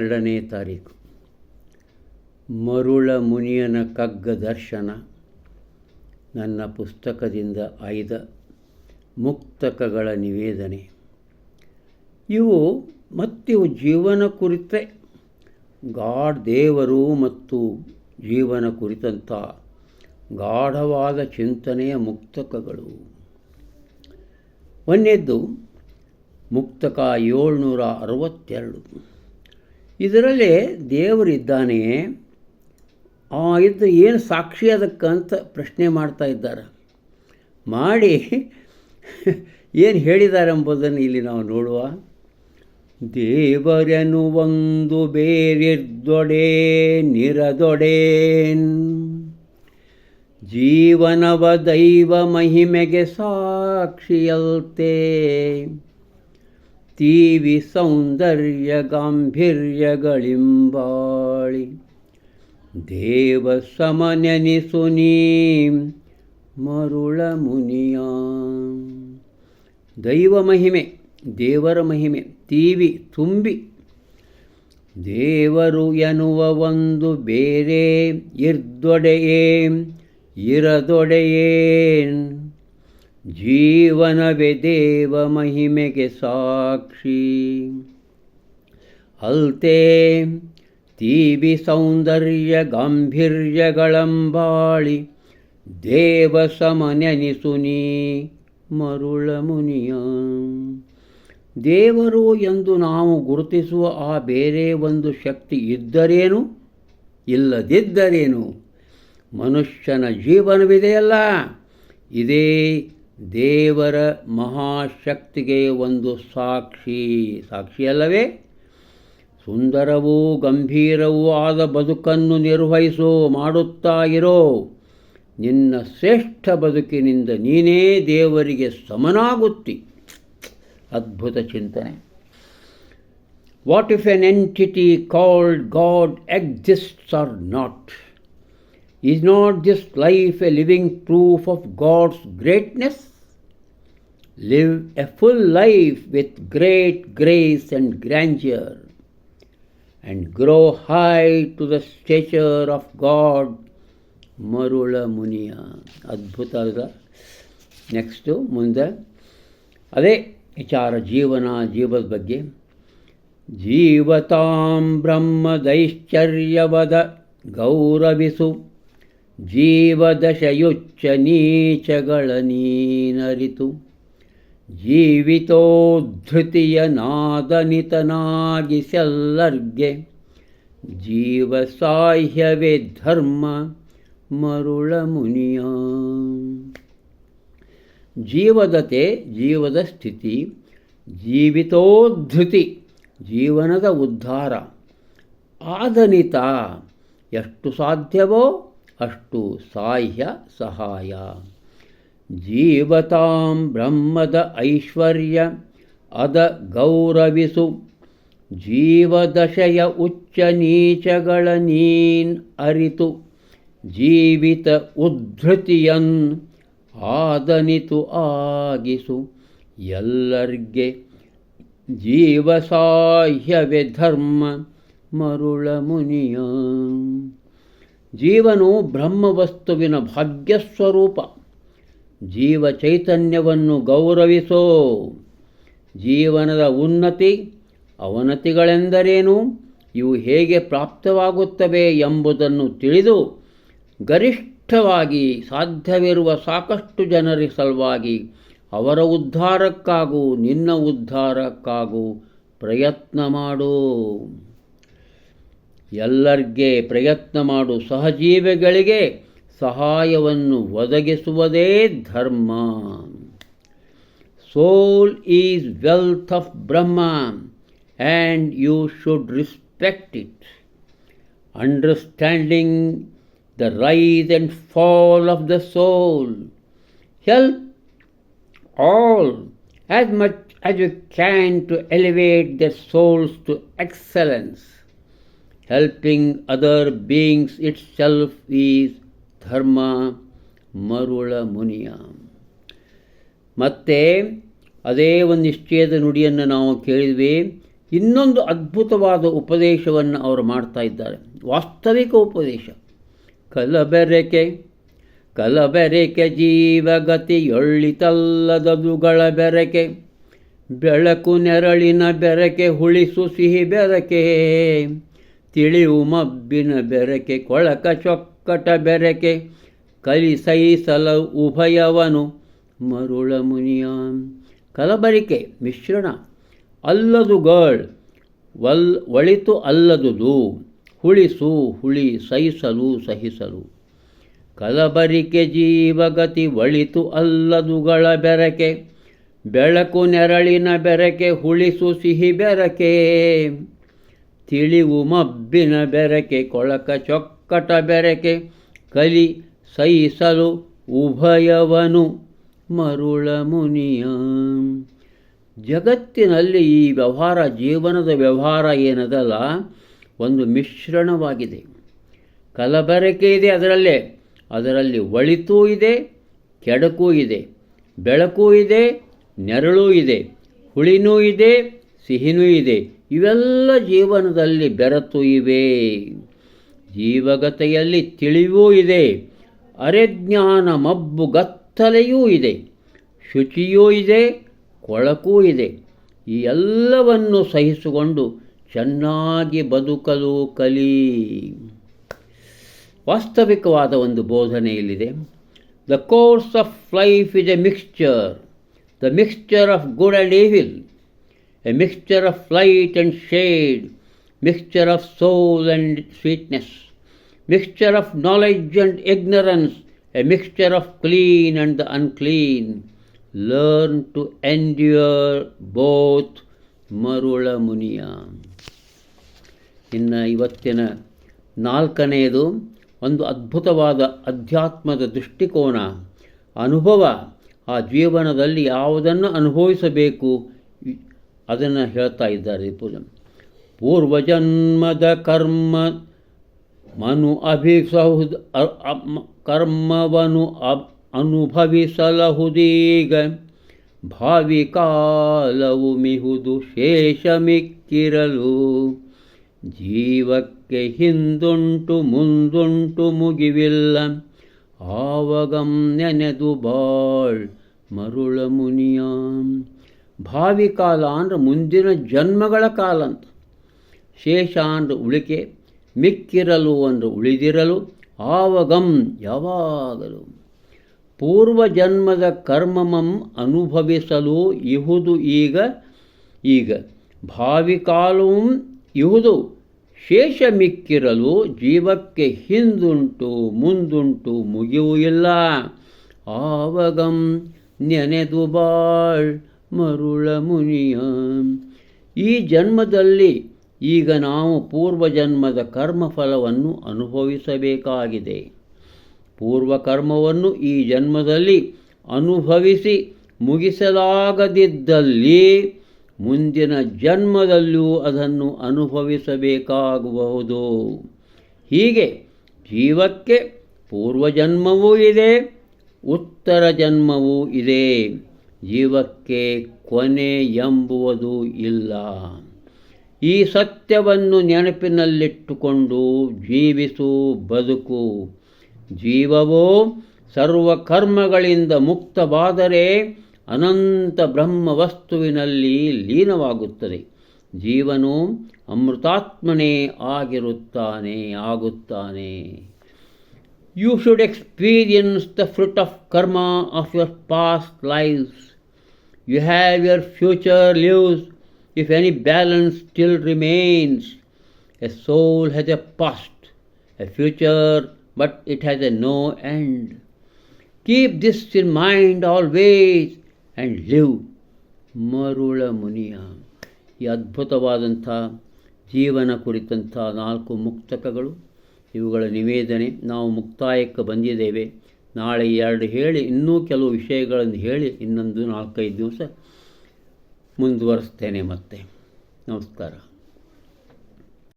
ಹನ್ನೆರಡನೇ ತಾರೀಕು. ಮರುಳ ಮುನಿಯನ ಕಗ್ಗ ದರ್ಶನ. ನನ್ನ ಪುಸ್ತಕದಿಂದ ಆಯ್ದ ಮುಕ್ತಕಗಳ ನಿವೇದನೆ. ಇವು ಮತ್ತಿವು ಜೀವನ ಕುರಿತೇ. ಗಾಡ್ ದೇವರು ಮತ್ತು ಜೀವನ ಕುರಿತಂಥ ಗಾಢವಾದ ಚಿಂತನೆಯ ಮುಕ್ತಕಗಳು. ಒಂದೇದ್ದು ಮುಕ್ತಕ ಏಳ್ನೂರ ಅರವತ್ತೆರಡು. ಇದರಲ್ಲಿ ದೇವರಿದ್ದಾನೆ ಆ ಇದ್ದ ಏನು ಸಾಕ್ಷಿ ಅದಕ್ಕಂತ ಪ್ರಶ್ನೆ ಮಾಡ್ತಾ ಇದ್ದಾರೆ. ಮಾಡಿ ಏನು ಹೇಳಿದ್ದಾರೆ ಎಂಬುದನ್ನು ಇಲ್ಲಿ ನಾವು ನೋಡುವ. ದೇವರನು ಒಂದು ಬೇರಿರ್ದೊಡೆ ನಿರದೊಡೇನ್. ಜೀವನವ ದೈವ ಮಹಿಮೆಗೆ ಸಾಕ್ಷಿಯಲ್ತೆ. ತೀವಿ ಸೌಂದರ್ಯ ಗಾಂಭೀರ್ಯಗಳಿಂಬಾಳಿ. ದೇವ ಸಮನೆನಿಸು ನೀ ಮರುಳ ಮುನಿಯ. ದೈವ ಮಹಿಮೆ, ದೇವರ ಮಹಿಮೆ, ತೀವಿ ತುಂಬಿ. ದೇವರು ಎನ್ನುವ ಒಂದು ಬೇರೆ ಇರ್ದೊಡೆಯೇ ಇರದೊಡೆಯೇನ್. ಜೀವನವೇ ದೇವ ಮಹಿಮೆಗೆ ಸಾಕ್ಷಿ. ಅಲ್ತೆ ತೀವಿ ಸೌಂದರ್ಯ ಗಾಂಭೀರ್ಯಗಳಂಬಾಳಿ ದೇವ ಸಮನೆನಿಸುನಿ ಮರುಳ ಮುನಿಯ. ದೇವರು ಎಂದು ನಾವು ಗುರುತಿಸುವ ಆ ಬೇರೆ ಒಂದು ಶಕ್ತಿ ಇದ್ದರೇನು? ಇಲ್ಲದಿದ್ದರೇನು? ಮನುಷ್ಯನ ಜೀವನವಿದೆಯಲ್ಲ, ಇದೇ ದೇವರ ಮಹಾಶಕ್ತಿಗೆ ಒಂದು ಸಾಕ್ಷಿ. ಸಾಕ್ಷಿಯಲ್ಲವೇ ಸುಂದರವೂ ಗಂಭೀರವೂ ಆದ ಬದುಕನ್ನು ನಿರ್ವಹಿಸೋ, ಮಾಡುತ್ತಾ ಇರೋ. ನಿನ್ನ ಶ್ರೇಷ್ಠ ಬದುಕಿನಿಂದ ನೀನೇ ದೇವರಿಗೆ ಸಮನಾಗುತ್ತಿ. ಅದ್ಭುತ ಚಿಂತನೆ. What if an entity called God exists or not is not this life a living proof of God's greatness live a full life with great grace and grandeur, and grow high to the stature of God ಮರುಳ ಮುನಿಯ ಅದ್ಭುತ ಅಲ್ಲ next ಮುಂದೆ. ಅದೇ ವಿಚಾರ ಜೀವನ ಜೀವದ ಬಗ್ಗೆ. ಜೀವತಾಂ ಬ್ರಹ್ಮದೈಶ್ಚರ್ಯವದ ಗೌರವಿಸು. ಜೀವದಶಯುಚ್ಚ ನೀಚಗಳ ನೀನರಿತು. ಜೀವಿತೋದ್ಧತಿಯ ನಾದನಿತನಾಗಿಸೆಲ್ಲರ್ಗೆ ಜೀವ ಸಾಹ್ಯವೇ ಧರ್ಮ ಮರುಳ ಮುನಿಯ ಜೀವದತೆ, ಜೀವದ ಸ್ಥಿತಿ, ಜೀವಿತೋದ್ಧೃತಿ, ಜೀವನದ ಉದ್ಧಾರ. ಆದನಿತ ಎಷ್ಟು ಸಾಧ್ಯವೋ ಅಷ್ಟು ಸಾಹ್ಯ ಸಹಾಯ. ಜೀವತಾಂ ಬ್ರಹ್ಮದ ಐಶ್ವರ್ಯ ಅದ ಗೌರವಿಸು. ಜೀವದಶಯ ಉಚ್ಚ ನೀಚಗಳ ನೀನ್ ಅರಿತು. ಜೀವಿತ ಉದ್ಧತಿಯನ್ ಆದನಿತು ಆಗಿಸು. ಎಲ್ಲರ್ಗೆ ಜೀವಸಾಹ್ಯವೇ ಧರ್ಮ ಮರುಳ ಮುನಿಯ ಜೀವನು ಬ್ರಹ್ಮವಸ್ತುವಿನ ಭಾಗ್ಯಸ್ವರೂಪ. ಜೀವ ಚೈತನ್ಯವನ್ನು ಗೌರವಿಸೋ ಜೀವನದ ಉನ್ನತಿ ಅವನತಿಗಳೆಂದರೇನು? ಇವು ಹೇಗೆ ಪ್ರಾಪ್ತವಾಗುತ್ತವೆ ಎಂಬುದನ್ನು ತಿಳಿದು ಗರಿಷ್ಠವಾಗಿ ಸಾಧ್ಯವಿರುವ ಸಾಕಷ್ಟು ಜನರ ಸಲುವಾಗಿ ಅವರ ಉದ್ಧಾರಕ್ಕಾಗೂ, ನಿನ್ನ ಉದ್ಧಾರಕ್ಕಾಗೂ ಪ್ರಯತ್ನ ಮಾಡು. ಎಲ್ಲರಿಗೆ ಪ್ರಯತ್ನ ಮಾಡು. ಸಹಜೀವಿಗಳಿಗೆ ಸಹಾಯವನ್ನು ಒದಗಿಸುವುದೇ dharma soul is wealth of Brahma and you should respect it understanding the rise and fall of the soul. Help all as much as you can to elevate their souls to excellence. Helping other beings itself is dharma ಮರುಳ ಮುನಿಯ. ಮತ್ತೆ ಅದೇ ಒಂದು ನಿಶ್ಚಯದ ನುಡಿಯನ್ನು ನಾವು ಕೇಳಿದ್ವಿ. ಇನ್ನೊಂದು ಅದ್ಭುತವಾದ ಉಪದೇಶವನ್ನು ಅವರು ಮಾಡ್ತಾ ಇದ್ದಾರೆ. ವಾಸ್ತವಿಕ ಉಪದೇಶ. ಕಲಬೆರಕೆ ಕಲಬೆರಕೆ ಜೀವಗತಿಯೊಳ್ಳಿತಲ್ಲದದುಗಳ ಬೆರಕೆ, ಬೆಳಕು ನೆರಳಿನ ಬೆರಕೆ ಹುಳಿಸು ಸಿಹಿ ಬೆರಕೆ, ತಿಳಿವು ಮಬ್ಬಿನ ಬೆರಕೆ ಕೊಳಕ ಚೊಕ್ಕಟ ಬೆರಕೆ ಕಲಿಸೈಸಲ ಉಭಯವನು ಮರುಳ ಮುನಿಯ ಕಲಬರಿಕೆ, ಮಿಶ್ರಣ ಅಲ್ಲದುಗಳ್ ವಲ್, ಒಳಿತು ಅಲ್ಲದುದು ಹುಳಿಸು, ಹುಳಿ ಸಹಿಸಲು ಸಹಿಸಲು. ಕಲಬರಿಕೆ ಜೀವಗತಿ ಒಳಿತು ಅಲ್ಲದುಗಳ ಬೆರಕೆ, ಬೆಳಕು ನೆರಳಿನ ಬೆರಕೆ, ಹುಳಿಸು ಸಿಹಿ ಬೆರಕೆ. ತಿಳಿವು ಮಬ್ಬಿನ ಬೆರಕೆ, ಕೊಳಕ ಚೊಕ್ಕಟ ಬೆರಕೆ ಕಲಿ ಸಹಿಸಲು ಉಭಯವನು ಮರುಳ ಮುನಿಯ. ಜಗತ್ತಿನಲ್ಲಿ ಈ ವ್ಯವಹಾರ, ಜೀವನದ ವ್ಯವಹಾರ ಏನದಲ್ಲ, ಒಂದು ಮಿಶ್ರಣವಾಗಿದೆ. ಕಲಬೆರಕೆ ಇದೆ ಅದರಲ್ಲೇ. ಅದರಲ್ಲಿ ಒಳಿತೂ ಇದೆ, ಕೆಡಕೂ ಇದೆ, ಬೆಳಕೂ ಇದೆ, ನೆರಳೂ ಇದೆ, ಹುಳಿನೂ ಇದೆ, ಸಿಹಿನೂ ಇದೆ. ಇವೆಲ್ಲ ಜೀವನದಲ್ಲಿ ಬೆರೆತು ಇವೆ. ಜೀವಗತೆಯಲ್ಲಿ ತಿಳಿವೂ ಇದೆ. ಅರೆಜ್ಞಾನ ಮಬ್ಬು ಗತ್ತಲೆಯೂ ಇದೆ. ಶುಚಿಯೂ ಇದೆ, ಕೊಳಕೂ ಇದೆ. ಈ ಎಲ್ಲವನ್ನು ಸಹಿಸಿಕೊಂಡು ಚೆನ್ನಾಗಿ ಬದುಕಲು ಕಲಿ. ವಾಸ್ತವಿಕವಾದ ಒಂದು ಬೋಧನೆ ಇಲ್ಲಿದೆ. The course of life is a mixture the mixture of good and evil a mixture of light and shade mixture of sour and sweetness mixture of knowledge and ignorance, a mixture of clean and the unclean learn to endure both ಮರುಳ ಮುನಿಯ ಇನ್ನು ಇವತ್ತಿನ ನಾಲ್ಕನೆಯದು ಒಂದು ಅದ್ಭುತವಾದ ಅಧ್ಯಾತ್ಮದ ದೃಷ್ಟಿಕೋನ. ಅನುಭವ. ಆ ಜೀವನದಲ್ಲಿ ಯಾವುದನ್ನು ಅನುಭವಿಸಬೇಕು? ಅದನ್ನು ಹೇಳ್ತಾ ಇದ್ದಾರೆ ಪೂಜ ಪೂರ್ವಜನ್ಮದ ಕರ್ಮ, ಮನು ಅಭಿಸಹುದ ಕರ್ಮವನ್ನು ಅನುಭವಿಸಲಹುದೀಗ. ಭಾವಿ ಕಾಲವು ಮಿಹುದು ಶೇಷಮಿಕ್ಕಿರಲು. ಜೀವಕ್ಕೆ ಹಿಂದುಂಟು ಮುಂದುಂಟು ಮುಗಿವಿಲ್ಲ. ಆವಗಂ ನೆನೆದು ಬಾಳ್ ಮರುಳ ಮುನಿಯ ಭಾವಿ ಕಾಲ ಅಂದ್ರೆ ಮುಂದಿನ ಜನ್ಮಗಳ ಕಾಲ ಅಂತ. ಶೇಷ ಉಳಿಕೆ, ಮಿಕ್ಕಿರಲು ಒಂದು ಉಳಿದಿರಲು, ಆವಗಂ ಯಾವಾಗಲೂ. ಪೂರ್ವಜನ್ಮದ ಕರ್ಮಮಂ ಅನುಭವಿಸಲು ಇಹುದು ಈಗ ಈಗ ಭಾವಿ ಕಾಲವೂ ಇಹುದು. ಶೇಷ ಮಿಕ್ಕಿರಲು ಜೀವಕ್ಕೆ ಹಿಂದುಂಟು, ಮುಂದುಂಟು, ಮುಗಿಯೂ ಇಲ್ಲ. ಆವಗಂ ನೆನೆದು ಬಾಳ್ ಮರುಳ ಮುನಿಯ. ಈ ಜನ್ಮದಲ್ಲಿ ಈಗ ನಾವು ಪೂರ್ವಜನ್ಮದ ಕರ್ಮಫಲವನ್ನು ಅನುಭವಿಸಬೇಕಾಗಿದೆ. ಪೂರ್ವಕರ್ಮವನ್ನು ಈ ಜನ್ಮದಲ್ಲಿ ಅನುಭವಿಸಿ ಮುಗಿಸಲಾಗದಿದ್ದಲ್ಲಿ ಮುಂದಿನ ಜನ್ಮದಲ್ಲೂ ಅದನ್ನು ಅನುಭವಿಸಬೇಕಾಗಬಹುದು. ಹೀಗೆ ಜೀವಕ್ಕೆ ಪೂರ್ವಜನ್ಮವೂ ಇದೆ ಉತ್ತರ ಜನ್ಮವೂ ಇದೆ. ಜೀವಕ್ಕೆ ಕೊನೆ ಎಂಬುವುದು ಇಲ್ಲ. ಈ ಸತ್ಯವನ್ನು ನೆನಪಿನಲ್ಲಿಟ್ಟುಕೊಂಡು ಜೀವಿಸು, ಬದುಕು. ಜೀವವೋ ಸರ್ವಕರ್ಮಗಳಿಂದ ಮುಕ್ತವಾದರೆ ಅನಂತ ಬ್ರಹ್ಮ ವಸ್ತುವಿನಲ್ಲಿ ಲೀನವಾಗುತ್ತದೆ. ಜೀವನು ಅಮೃತಾತ್ಮನೇ ಆಗಿರುತ್ತಾನೆ, ಆಗುತ್ತಾನೆ. You should experience the fruit of karma of your past lives you have your future lives if any balance still remains, a soul has a past, a future, but it has a no end. Keep this in mind always and live. Marula Muniya ಈ ಅದ್ಭುತವಾದಂಥ ಜೀವನ ಕುರಿತಂಥ ನಾಲ್ಕು ಮುಕ್ತಕಗಳು ಇವುಗಳ ನಿವೇದನೆ ನಾವು ಮುಕ್ತಾಯಕ್ಕೆ ಬಂದಿದ್ದೇವೆ ನಾಳೆ ಎರಡು ಹೇಳಿ ಇನ್ನೂ ಕೆಲವು ವಿಷಯಗಳನ್ನು ಹೇಳಿ ಇನ್ನೊಂದು ನಾಲ್ಕೈದು ದಿವಸ ಮುಂದುವರಿಸ್ತೇನೆ ಮತ್ತೆ. ನಮಸ್ಕಾರ.